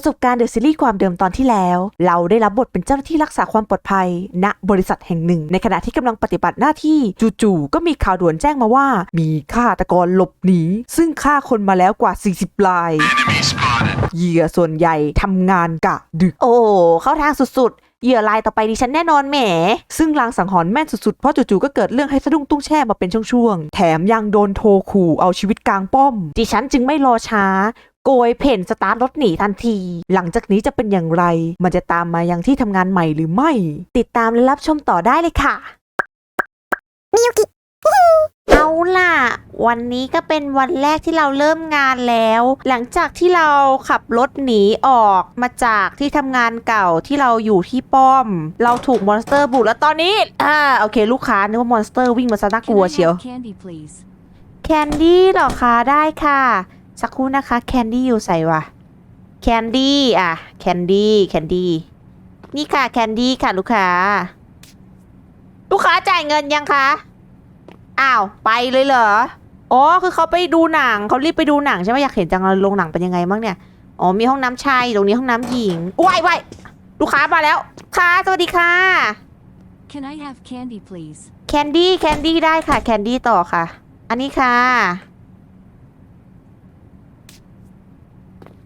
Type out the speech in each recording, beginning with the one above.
ประสบการณ์เดอะซีรีส์ความเดิมตอนที่แล้ว เราได้รับบทเป็นเจ้าหน้าที่รักษาความปลอดภัย ณบริษัทแห่งหนึ่ง ในขณะที่กำลังปฏิบัติหน้าที่จู่ๆก็มีข่าวด่วนแจ้งมาว่า มีฆาตกรหลบหนี ซึ่งฆ่าคนมาแล้วกว่า 40รายเหยื่อส่วนใหญ่ทำงานกะดึก โอ้เข้าทางสุดๆเหยื่อรายต่อไปดิฉันแน่นอนแหม ซึ่งลางสังหรณ์แม่นสุดๆ เพราะจู่ๆ ก็เกิดเรื่องให้สะดุ้งตุ้งแช่มาเป็นช่วงๆ แถมยังโดนโทรขู่เอาชีวิตกลางป้อม ดิฉันจึงไม่รอช้า โกยเพ่นสตาร์ทรถหนีทันที หลังจากนี้จะเป็นอย่างไร มันจะตามมายังที่ทำงานใหม่หรือไม่ ติดตามและรับชมต่อได้เลยค่ะเอาล่ะ วันนี้ก็เป็นวันแรกที่เราเริ่มงานแล้ว หลังจากที่เราขับรถหนีออกมาจากที่ทำงานเก่าที่เราอยู่ที่ป้อม เราถูกมอนสเตอร์บุกแล้วตอนนี้ อ่า โอเค ลูกค้านึกว่ามอนสเตอร์วิ่งมาซะน่าก Can ลัว I เชียว have candy, please? แคนดี้เหรอคะได้ค่ะ สักครู่นะคะแคนดี้อยู่ใส่วะแคนดี้อะแคนดี้แคนดี้นี่ค่ะแคนดี้ค่ะลูกค้า ลูกค้าจ่ายเงินยังคะอ้าวไปเลยเหรออ๋อคือเขาไปดูหนังเขารีบไปดูหนังใช่ไหมอยากเห็นจังเลยโรงหนังเป็นยังไงบ้างเนี่ยอ๋อมีห้องน้ำชายตรงนี้ห้องน้ำหญิงว้ายว้ายลูกค้ามาแล้วค่ะสวัสดีค่ะ Can I have candy, please? แคนดี้แคนดี้ได้ค่ะแคนดี้ต่อค่ะ อันนี้ค่ะ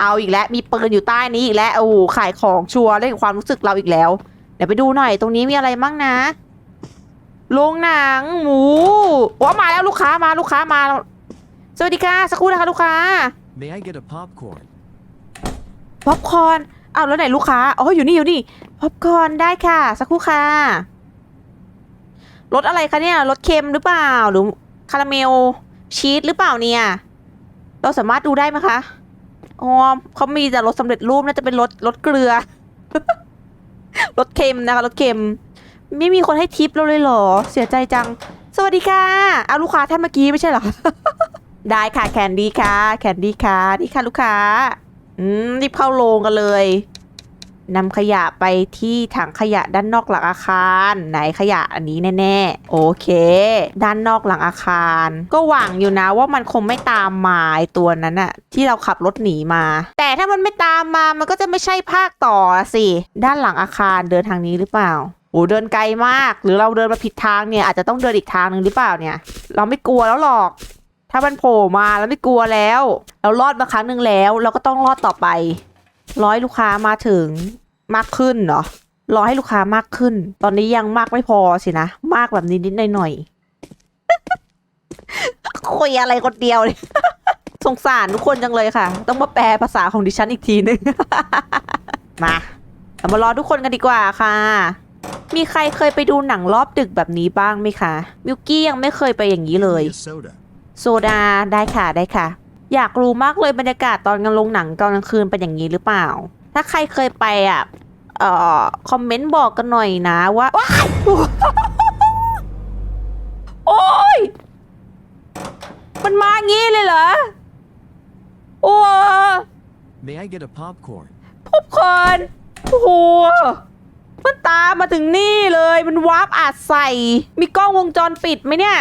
เอาอีกแล้วมีปืนอยู่ใต้นี้อีกแล้วโอ้โหขายของชัวร์เล่นกับความรู้สึกเราอีกแล้ว เดี๋ยวไปดูหน่อย ตรงนี้มีอะไรบ้างนะโรงหนังหมูว้ามาแล้วลูกค้ามาลูกค้ามา สวัสดีค่ะสักครู่นะคะลูกค้า May I get a popcorn? ป๊อปคอร์นอ้าวแล้วไหนลูกค้าอ๋ออยู่นี่อยู่นี่ป๊อปคอร์นได้ค่ะ สักครู่ค่ะรสอะไรคะเนี่ยรสเค็มหรือเปล่าหรือคาราเมลชีสหรือเปล่าเนี่ย เราสามารถดูได้ไหมคะ อ๋อเขามีแต่รสสำเร็จรูปน่าจะเป็นรสรสเกลือ รสเค็มนะคะรสเค็ม ไม่มีคนให้ทิปเราเลยเหรอ เสียใจจัง สวัสดีค่ะเอาลูกค้าท่านเมื่อกี้ไม่ใช่เหรอ ได้ค่ะแคนดี้ค่ะ แคนดี้ค่ะ นี่ค่ะลูกค้า อืมรีบเข้าโรงกันเลย นำขยะไปที่ถังขยะด้านนอกหลังอาคาร ไหนขยะอันนี้แน่ๆ โอเค ด้านนอกหลังอาคาร ก็หวังอยู่นะว่ามันคงไม่ตามมาตัวนั้นอะที่เราขับรถหนีมา แต่ถ้ามันไม่ตามมามันก็จะไม่ใช่ภาคต่อสิด้านหลังอาคารเดินทางนี้หรือเปล่าโอ้เดินไกลมาก หรือเราเดินมาผิดทางเนี่ยอาจจะต้องเดินอีกทางหนึ่งหรือเปล่าเนี่ย เราไม่กลัวแล้วหรอก ถ้ามันโผล่มาแล้วไม่กลัวแล้ว เรารอดมาครั้งหนึ่งแล้ว เราก็ต้องรอดต่อไป ร้อยลูกค้ามาถึงมากขึ้นเนาะรอให้ลูกค้ามากขึ้น ตอนนี้ยังมากไม่พอสินะ มากแบบนิดๆหน่อยๆคุยอะไรคนเดียวเลยสงสารทุกคนจังเลยค่ะ ต้องมาแปลภาษาของดิฉันอีกทีนึง มาเรามารอทุกคนกันดีกว่าค่ะ มีใครเคยไปดูหนังรอบดึกแบบนี้บ้างไหมคะ มิวกี้ยังไม่เคยไปอย่างนี้เลย Give me a soda. โซดาได้ค่ะได้ค่ะ อยากรู้มากเลยบรรยากาศตอนกลางลงหนังตอนกลางคืนเป็นอย่างนี้หรือเปล่า ถ้าใครเคยไปอะเอ่อคอมเมนต์บอกกันหน่อยนะว่าว้ายโอ้ยมันมางี้เลยเหรอโอ้ May I get a popcorn? พบคอนโอ้โหมันตามมาถึงนี่เลย มันวาร์ปอาจใส่ มีกล้องวงจรปิดไหมเนี่ย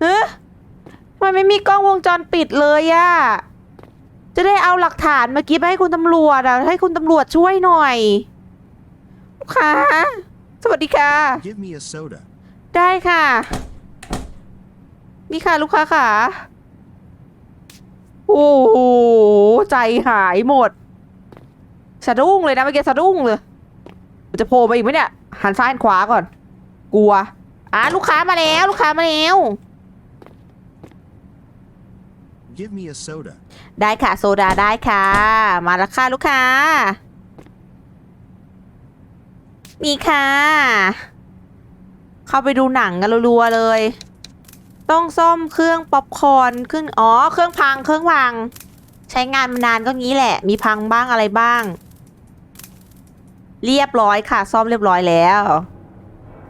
เฮ้ ทำไมไม่มีกล้องวงจรปิดเลยอะจะได้เอาหลักฐานเมื่อกี้ไปให้คุณตำรวจอะให้คุณตำรวจช่วยหน่อยลูกค้าสวัสดีค่ะ Give me a soda. ได้ค่ะ นี่ค่ะลูกค้าค่ะ โอ้โห ใจหายหมด สะดุ้งเลยนะเมื่อกี้สะดุ้งเลยมันจะโผล่มาอีกไหมเนี่ย หันซ้ายหันขวาก่อน กลัว อะลูกค้ามาแล้ว ลูกค้ามาแล้ว Give me a soda. ได้ค่ะ โซดาได้ค่ะ มาล้วค่ะลูกค้านี่ค่ะ เข้าไปดูหนังกันรัวๆเลย ต้องซ่อมเครื่องป๊อปคอร์นเครื่องอ๋อ เครื่องพังเครื่องพัง ใช้งานมานานก็งี้แหละ มีพังบ้างอะไรบ้าง เรียบร้อยค่ะ ซ่อมเรียบร้อยแล้ว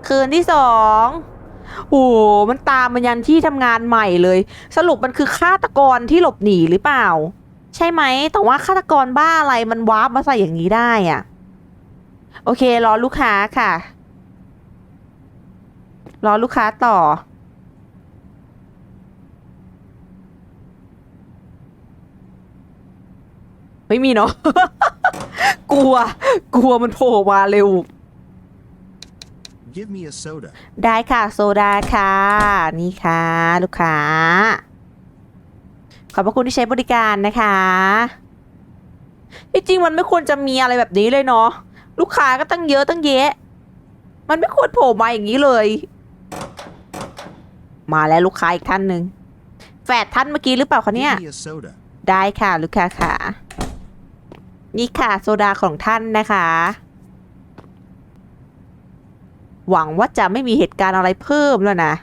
คืนที่สอง โอ้โหมันตามมันยันที่ทำงานใหม่เลย สรุปมันคือฆาตกรที่หลบหนีหรือเปล่า ใช่ไหม แต่ว่าฆาตกรบ้าอะไรมันวาร์ปมาใส่อย่างนี้ได้อะโอเค รอลูกค้าค่ะ รอลูกค้าต่อ ไม่มีเนาะ กลัว กลัวมันโผล่มาเร็ว Give me a soda. ได้ค่ะโซดาค่ะ นี่ค่ะ ลูกค้า ขอบพระคุณที่ใช้บริการนะคะที่จริงมันไม่ควรจะมีอะไรแบบนี้เลยเนาะลูกค้าก็ตั้งเยอะตั้งเยอะมันไม่ควรโผล่มาอย่างนี้เลย มาแล้วลูกค้าอีกท่านหนึ่งแฝดท่านเมื่อกี้หรือเปล่าคะเนี่ย Give me a soda. ได้ค่ะ ลูกค้าค่ะ นี่ค่ะ โซดาของท่านนะคะ หวังว่าจะไม่มีเหตุการณ์อะไรเพิ่มแล้วนะ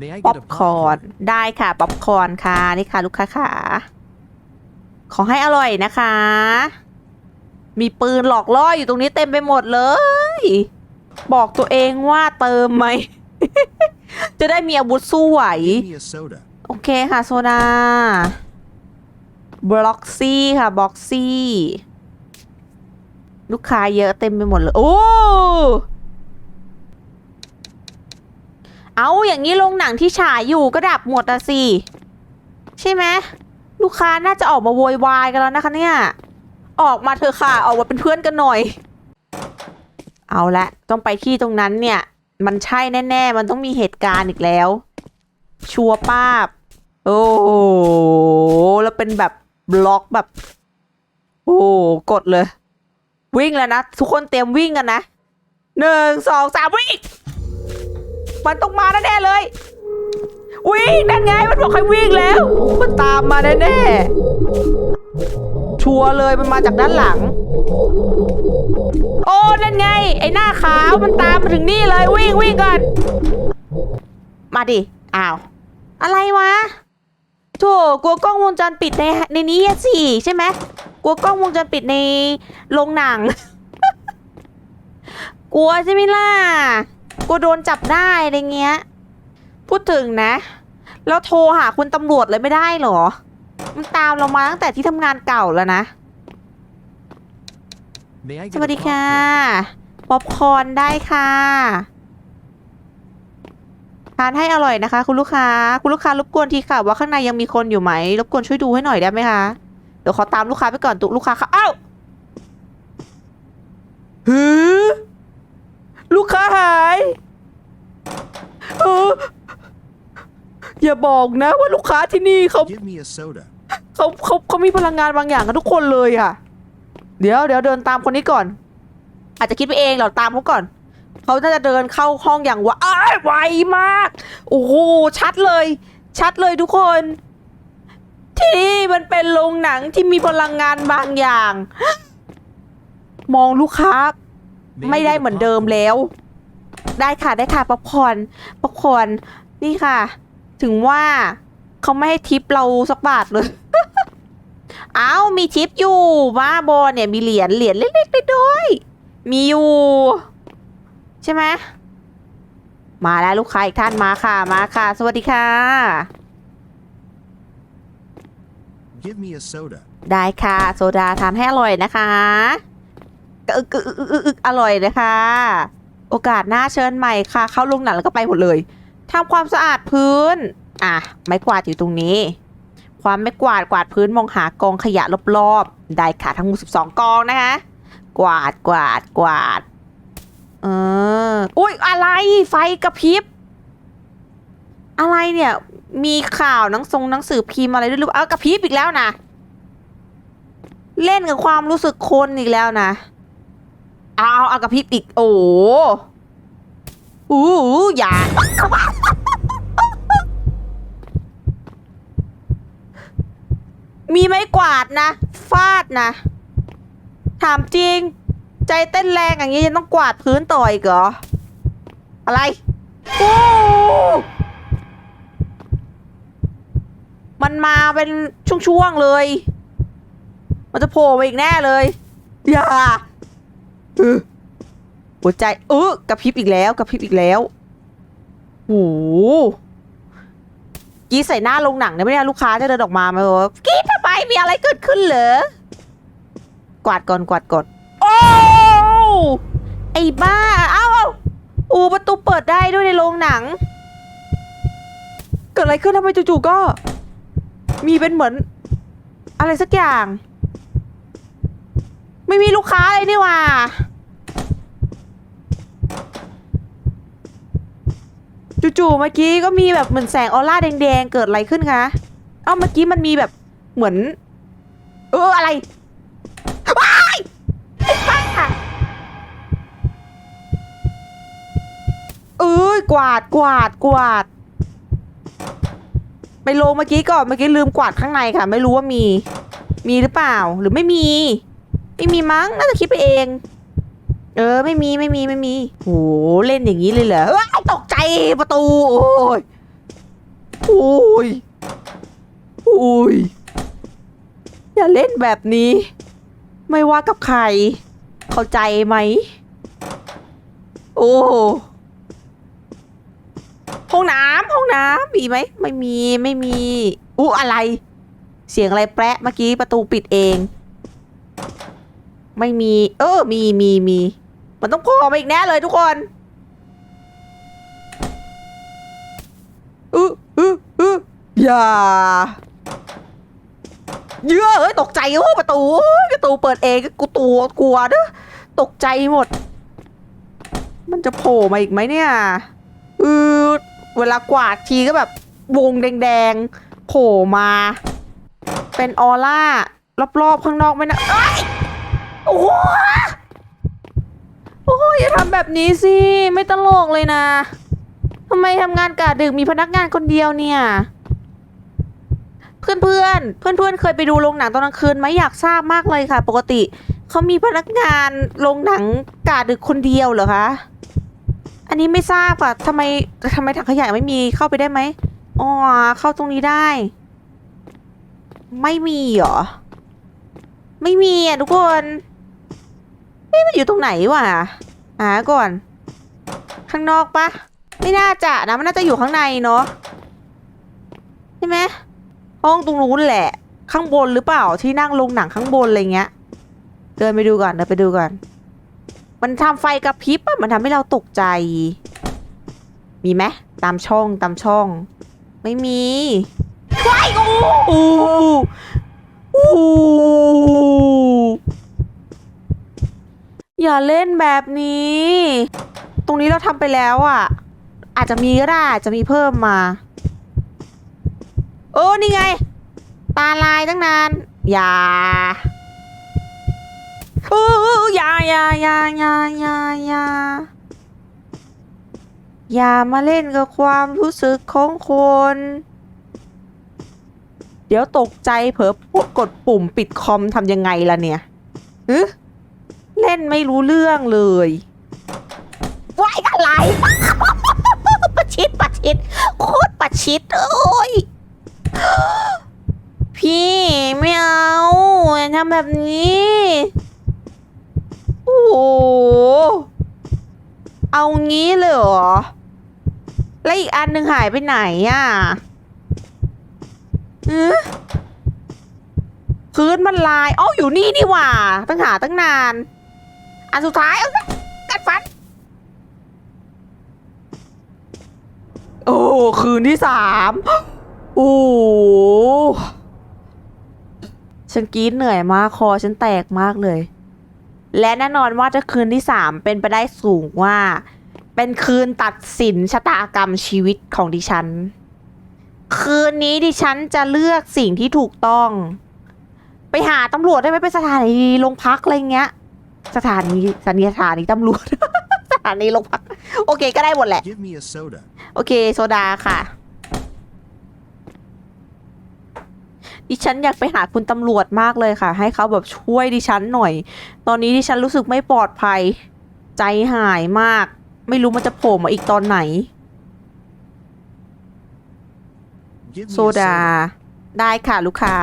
May I ป๊อ get ป a คอร์น popcorn? ได้ค่ะป๊อปคอร์นค่ะนี่ค่ะ ลูกค้าค่ะขอให้อร่อยนะคะ มีปืนหลอกล่ออยู่ตรงนี้เต็มไปหมดเลย บอกตัวเองว่าเติมไหม จะได้มีอาวุธสู้ไหว Give me a soda. โอเคค่ะ โซดาบล็อกซี่ค่ะบล็อกซี่ ลูกค้าเยอะเต็มไปหมดเลย โอ้ เอาอย่างนี้โรงหนังที่ฉายอยู่ก็ดับหมดอะสิ ใช่ไหมลูกค้าน่าจะออกมาโวยวายกันแล้วนะคะเนี่ย ออกมาเถอะค่ะ ออกมาเป็นเพื่อนกันหน่อย เอาละต้องไปที่ตรงนั้นเนี่ย มันใช่แน่ ๆ มันต้องมีเหตุการณ์อีกแล้ว ชัวป้าบ โอ้โหแล้วเป็นแบบบล็อกแบบ โอ้โหกดเลย วิ่งแล้วนะ ทุกคนเตรียมวิ่งกันนะหนึ่งสองสามวิ่งมันต้องมาแน่ๆเลย วิ่งนั่นไงมันบอกให้วิ่งแล้ว มันตามมาแน่ๆชัวร์เลยมันมาจากด้านหลัง โอ้นั่นไง ไอ้หน้าขาวมันตามมาถึงนี่เลยวิ่งวิ่งก่อนมาดิอ้าวอะไรวะโถกลัวกล้องวงจรปิดในในนี้สิใช่ไหม กลัวกล้องวงจรปิดในโรงหนัง กลัวใช่ไหมล่ะ กลัวโดนจับได้อะไรเงี้ย พูดถึงนะแล้วโทรหาคุณตำรวจเลยไม่ได้เหรอ มันตามเรามาตั้งแต่ที่ทำงานเก่าแล้วนะ May I ส get วัส a ดีค่ะ popcorn? ป๊อปคอร์นได้ค่ะทานให้อร่อยนะคะ คุณลูกค้า คุณลูกค้ารบกวนทีค่ะ ว่าข้างในยังมีคนอยู่ไหมรบกวนช่วยดูให้หน่อยได้ไหมคะ เดี๋ยวขอตามลูกค้าไปก่อนตุกลูกค้าค่ะอ้าวฮือลูกค้าหายเอออย่าบอกนะว่าลูกค้าที่นี่เขา Give me a soda. เขาเขาเขามีพลังงานบางอย่างกันทุกคนเลยค่ะ เดี๋ยวเดี๋ยวเดินตามคนนี้ก่อน อาจจะคิดไปเองเราตามเขาก่อน เขาน่าจะเดินเข้าห้องอย่างว่าอ้ายไวมาก โอ้โหชัดเลย ชัดเลยทุกคน ที่มันเป็นโรงหนังที่มีพลังงานบางอย่าง มองลูกค้า ไม่ได้เหมือนเดิมแล้ว ได้ค่ะได้ค่ะป๊อปคอนป๊อปคอนนี่ค่ะ ถึงว่าเขาไม่ให้ทิปเราสักบาทเลยเอ้ามีทิปอยู่บ้าบอเนี่ยมีเหรียญเหรียญเล็กๆด้วย มีอยู่ ใช่ไหมมาแล้วลูกค้าอีกท่านมาค่ะมาค่ะ สวัสดีค่ะ Give me a soda. ได้ค่ะ โซดาทานให้อร่อยนะคะอึกอึกอึกอึกอึกอร่อยเลยค่ะโอกาสหน้าเชิญใหม่ค่ะ เข้าลงหนังแล้วก็ไปหมดเลยทำความสะอาดพื้น อะ ไม้กวาดอยู่ตรงนี้ ความไม่กวาดกวาดพื้นมองหากองขยะรอบๆ ได้ค่ะทั้งหมด12 กองนะคะ กวาดกวาดกวาด เออ อุ้ยอะไร ไฟกระพริบ อะไรเนี่ย มีข่าวหนังทรงหนังสือพิมพ์อะไรด้วยหรือเปล่าเอากระพริบอีกแล้วนะ เล่นกับความรู้สึกคนอีกแล้วนะเอาเอากระพริบอีก โอ้อู้อย่ามีไม้กวาดนะ ฟาดนะ ถามจริง ใจเต้นแรงอย่างนี้ยังต้องกวาดพื้นต่ออีกเหรอ อะไรโอ้ มันมาเป็นช่วงๆเลย มันจะโผล่มาอีกแน่เลย อย่าเออหัวใจเออกระพริบอีกแล้วกระพริบอีกแล้วโอ้โหกรีดใส่หน้าโรงหนังเนี่ยไม่ได้ลูกค้าจะเดินออกมาไหมวะกรีดทำไมมีอะไรเกิดขึ้นเหรอกวาดก่อนกวาดก่อนโอ้ไอ้บ้าเอ้าเอ้าอูประตูเปิดได้ด้วยในโรงหนัง เกิดอะไรขึ้นทำไมจู่ๆก็ มีเป็นเหมือน อะไรสักอย่าง ไม่มีลูกค้าเลยนี่ว่าจู่ๆเมื่อกี้ก็มีแบบเหมือนแสงออร่าแดงๆ เกิดอะไรขึ้นคะเอ้าเมื่อกี้มันมีแบบเหมือน เอออะไรว้ายไอ้าเอ้ยกวาดกวาดกวาด ลงเมื่อกี้ก่อนเมื่อกี้ลืมกวาดข้างในค่ะ ไม่รู้ว่ามี มีหรือเปล่าหรือไม่มี ไม่มีมั้งน่าจะคิดไปเอง เออ ไม่มีไม่มีไม่มีโหเล่นอย่างนี้เลยเหรอว้ยตกใจประตูโอ้ยโอ้ยโอ้ยอย่าเล่นแบบนี้ ไม่ว่ากับใคร เข้าใจไหม โอ้ ห้องน้ำห้องน้ำมีไหมไม่มีไม่มีอู้อะไร เสียงอะไรแปะเมื่อกี้ประตูปิดเอง ไม่มี เออมีมีมีมันต้องโผล่มาอีกแน่เลยทุกคนอืออืออืออย่าเยอะเอ้ยตกใจโอ้ประตูประตูเปิดเองกูตัวกลัวเด้อตกใจหมด มันจะโผล่มาอีกไหมเนี่ยอือ เวลากวาดทีก็แบบวงแดงๆโผล่มา เป็นออร่ารอบๆข้างนอกไม่นะเอ้ยโอ้โหโอ้ยอย่าทำแบบนี้สิ ไม่ตลกเลยนะทำไมทำงานกะดึกมีพนักงานคนเดียวเนี่ย เพื่อนเพื่อนเพื่อนเพื่อนเคยไปดูโรงหนังตอนกลางคืนไหมอยากทราบมากเลยค่ะ ปกติเขามีพนักงานโรงหนังกะดึกคนเดียวเหรอคะ อันนี้ไม่ทราบค่ะทำไมทำไมถังขยะไม่มีเข้าไปได้ไหมอ๋อเข้าตรงนี้ได้ ไม่มีเหรอ ไม่มีอะทุกคนเอ๊ะมันอยู่ตรงไหนวะหาก่อน ข้างนอกปะไม่น่าจะนะมันน่าจะอยู่ข้างในเนาะใช่ไหมห้องตรงนู้นแหละ ข้างบนหรือเปล่าที่นั่งลงหนังข้างบนอะไรเงี้ย เดินไปดูก่อนเดินไปดูก่อน มันทำไฟกระพริบอะมันทำให้เราตกใจ มีไหมตามช่องตามช่อง ไม่มีว้ายโอ้โหโอ้อย่าเล่นแบบนี้ ตรงนี้เราทำไปแล้วอะอาจจะมีก็ได้อาจจะมีเพิ่มมาเออนี่ไง ตาลายตั้งนาน อย่า อย่าอย่าอย่าอย่าอย่าอย่าอย่ามาเล่นกับความรู้สึกของคน เดี๋ยวตกใจเผลอกดปุ่มปิดคอมทำยังไงล่ะเนี่ยฮึเล่นไม่รู้เรื่องเลยว้ายอะไรประชิดประชิดโคตรประชิดโอ้ยพี่ไม่เอาทำแบบนี้ เอางี้เลยเหรอ แล้วอีกอันหนึ่งหายไปไหนอะอือพื้นมันลายอ้าอยู่นี่นี่หว่า ตั้งหาตั้งนาน อันสุดท้ายเอากัดฟัน โอ้ คืนที่สามโอ้โหฉันกรีดเหนื่อยมาก คอฉันแตกมากเลย และแน่นอนว่าจะคืนที่สามเป็นไปได้สูงว่า เป็นคืนตัดสินชะตากรรมชีวิตของดิฉัน คืนนี้ดิฉันจะเลือกสิ่งที่ถูกต้อง ไปหาตำรวจได้ไหมไปสถานีโรงพักอะไรเงี้ย สถานีสถานีสถานีตำรวจสถานีโรงพัก โอเคก็ได้หมดแหละ Give me a soda. โอเค โซดาค่ะ ดิฉันอยากไปหาคุณตำรวจมากเลยค่ะ ให้เขาแบบช่วยดิฉันหน่อย ตอนนี้ดิฉันรู้สึกไม่ปลอดภัย ใจหายมาก ไม่รู้มันจะโผล่มาอีกตอนไหน โซดา ได้ค่ะลูกค้า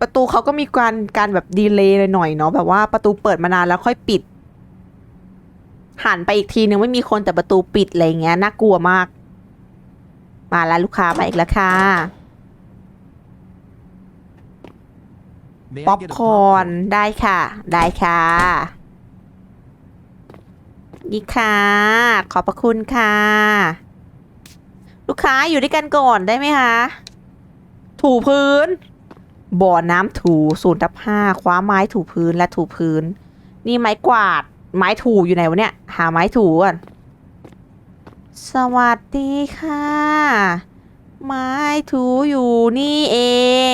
ประตูเขาก็มีการการแบบดีเลย์หน่อยเนาะแบบว่าประตูเปิดมานานแล้วค่อยปิดหันไปอีกทีนึงไม่มีคนแต่ประตูปิดอะไรเงี้ยน่ากลัวมาก มาแล้วลูกค้ามาอีกแล้วค่ะ May I ป๊อป get a คอร์น popcorn? ได้ค่ะ ได้ค่ะ นี่ค่ะ ขอบพระคุณค่ะลูกลูกค้าอยู่ด้วยกันก่อนได้ไหมคะ ถูพื้น บ่อน้ำถูศูนย์ทับห้าคว้าไม้ถูพื้นและถูพื้น นี่ไม้กวาด ไม้ถูอยู่ไหนวะเนี่ย หาไม้ถูก่อน สวัสดีค่ะ ไม้ถูอยู่นี่เอ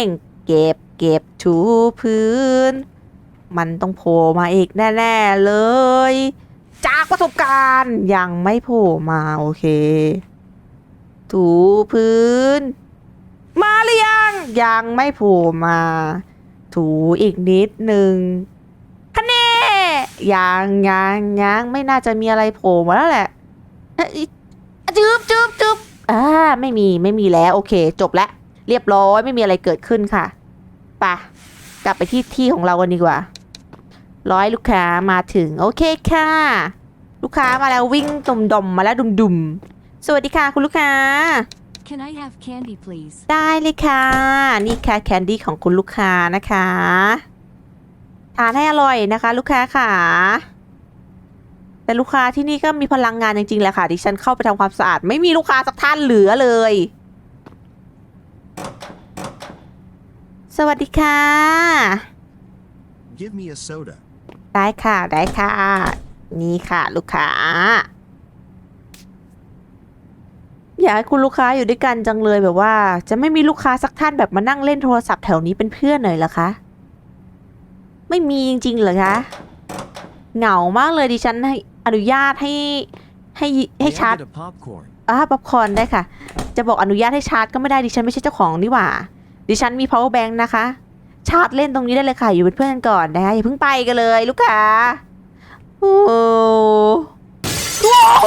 ง เก็บเก็บถูพื้น มันต้องโผล่มาอีกแน่ ๆ เลย จากประสบการณ์ยังไม่โผล่มาโอเค ถูพื้น มาหรือยัง ยังไม่โผล่มา ถูอีกนิดหนึ่งคะแน่ยังยังยังไม่น่าจะมีอะไรโผล่มาแล้วแหละเอ้ย จึบจึบจึบอ่าไม่มีไม่มีแล้วโอเค จบแล้วเรียบร้อยไม่มีอะไรเกิดขึ้นค่ะไปะกลับไปที่ที่ของเรากันดีกว่า ร้อยลูกค้ามาถึงโอเคค่ะ ลูกค้ามาแล้ววิ่งตุ่มดมมาแล้วดุมดุมๆสวัสดีค่ะคุณลูกค้า Can I have candy, please? ได้เลยค่ะ นี่ค่ะแคนดี้ของคุณลูกค้านะคะ ทานให้อร่อยนะคะ ลูกค้าค่ะ แต่ลูกค้าที่นี่ก็มีพลังงานจริงๆแหละค่ะดิฉันเข้าไปทำความสะอาด ไม่มีลูกค้าสักท่านเหลือเลย สวัสดีค่ะ Give me a soda. ได้ค่ะได้ค่ะ นี่ค่ะลูกค้า อยากให้คุณลูกค้าอยู่ด้วยกันจังเลยแบบว่า จะไม่มีลูกค้าสักท่านแบบมานั่งเล่นโทรศัพท์แถวนี้เป็นเพื่อนหน่อยเหรอคะ ไม่มีจริงๆเหรอคะเหงามากเลยดิฉันให้ อนุญาตให้ให้ให้ May I ชาร์จ get a popcorn? อ่าป๊อปคอร์นได้ค่ะ จะบอกอนุญาตให้ชาร์จก็ไม่ได้ดิฉันไม่ใช่เจ้าของนี่หว่า ดิฉันมี power bank นะคะ ชาร์จเล่นตรงนี้ได้เลยค่ะ อยู่เป็นเพื่อนกันก่อนนะคะอย่าเพิ่งไปกันเลยลูกค้าโอ้โหโอ้โห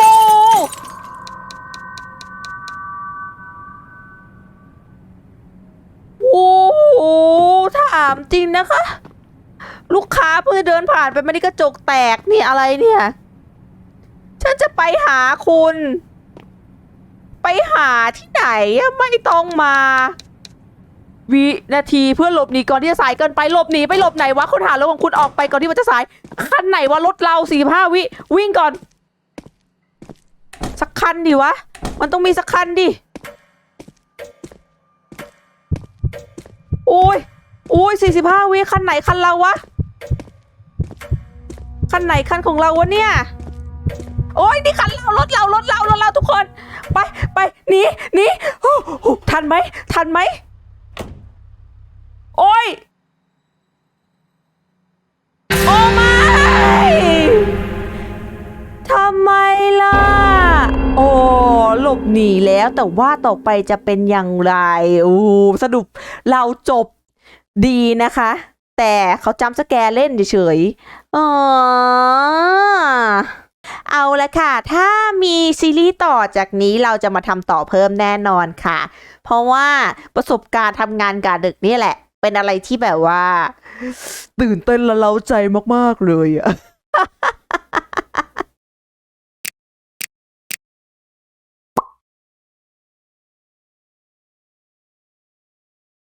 โอ้โหถามจริงนะคะ ลูกค้าเพิ่งเดินผ่านไปไม่ได้กระจกแตกนี่อะไรเนี่ย ฉันจะไปหาคุณ ไปหาที่ไหนไม่ต้องมา วินาทีเพื่อหลบหนีก่อนที่จะสายเกินไปหลบหนีไปหลบไหนวะคุณหารถของคุณออกไปก่อนที่มันจะสายคันไหนวะรถเราสี่ห้าวิวิ่งก่อน สักคันดิวะ มันต้องมีสักคันดิโอ้ยโอ้ยสี่สิบห้าวิคันไหนคันเราวะ คันไหนคันของเราวะเนี่ย โอ้ยนี่คันเรารถเรารถเรารถเราทุกคน ไปไปหนีหนีโอ้โหทันไหมทันไหมโอ้ยโอ้ไม่ทำไมล่ะ โอ้หลบหนีแล้วแต่ว่าต่อไปจะเป็นอย่างไรโอ้สรุปเราจบดีนะคะ แต่เขาจำสแกรเล่นเฉยๆอ๋อ เอาละค่ะ ถ้ามีซีรีส์ต่อจากนี้เราจะมาทำต่อเพิ่มแน่นอนค่ะ เพราะว่าประสบการณ์ทำงานกาดึกนี่แหละ เป็นอะไรที่แบบว่า ตื่นเต้นและเล้าใจมาก ๆ เลยอะ